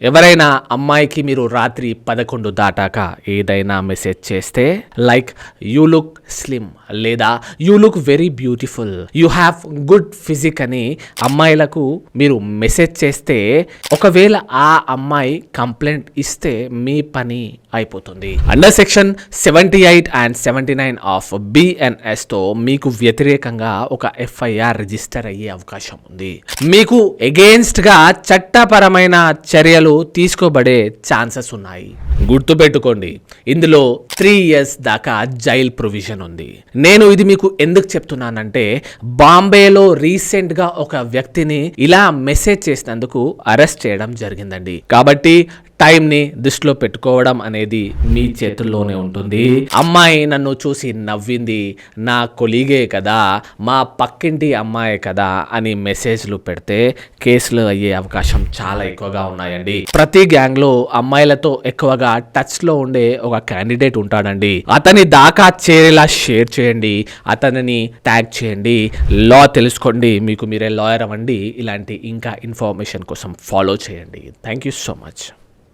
ఎవరైనా అమ్మాయికి మీరు రాత్రి పదకొండు దాటాక ఏదైనా మెసేజ్ చేస్తే లైక్ యూ లుక్ స్లిమ్ లేదా you look very beautiful you have good physique అని అమ్మాయిలకు మీరు మెసేజ్ చేస్తే ఒకవేళ ఆ అమ్మాయి కంప్లైంట్ ఇస్తే మీ పని అయిపోతుంది. Under section seventy eight and seventy nine of బిఎన్ఎస్తో మీకు వ్యతిరేకంగా ఒక ఎఫ్ఐఆర్ రిజిస్టర్ అయ్యే అవకాశం ఉంది. మీకు against చట్టపరమైన చర్యలు తీసుకోబడే ఛాన్సెస్ ఉన్నాయి. గుర్తుపెట్టుకోండి ఇందులో త్రీ ఇయర్స్ దాకా జైల్ ప్రొవిజన్ ఉంది నేను ఇది మీకు ఎందుకు చెప్తున్నానంటే బాంబేలో రీసెంట్గా ఒక వ్యక్తిని ఇలా మెసేజ్ చేసినందుకు అరెస్ట్ చేయడం జరిగిందండి. కాబట్టి టైంని దృష్టిలో పెట్టుకోవడం అనేది మీ చేతుల్లోనే ఉంటుంది. అమ్మాయి నన్ను చూసి నవ్వింది నా కొలీగే కదా మా పక్కింటి అమ్మాయే కదా అని మెసేజ్లు పెడితే కేసులు అయ్యే అవకాశం చాలా ఎక్కువగా ఉన్నాయండి. ప్రతి గ్యాంగ్లో అమ్మాయిలతో ఎక్కువగా టచ్లో ఉండే ఒక క్యాండిడేట్ ఉంటాడండి. అతని దాకా చేరేలా షేర్ చేయండి అతనిని ట్యాగ్ చేయండి లా తెలుసుకోండి మీకు మీరే లాయర్ అవ్వండి ఇలాంటి ఇంకా ఇన్ఫర్మేషన్ కోసం ఫాలో చేయండి. Thank you so much.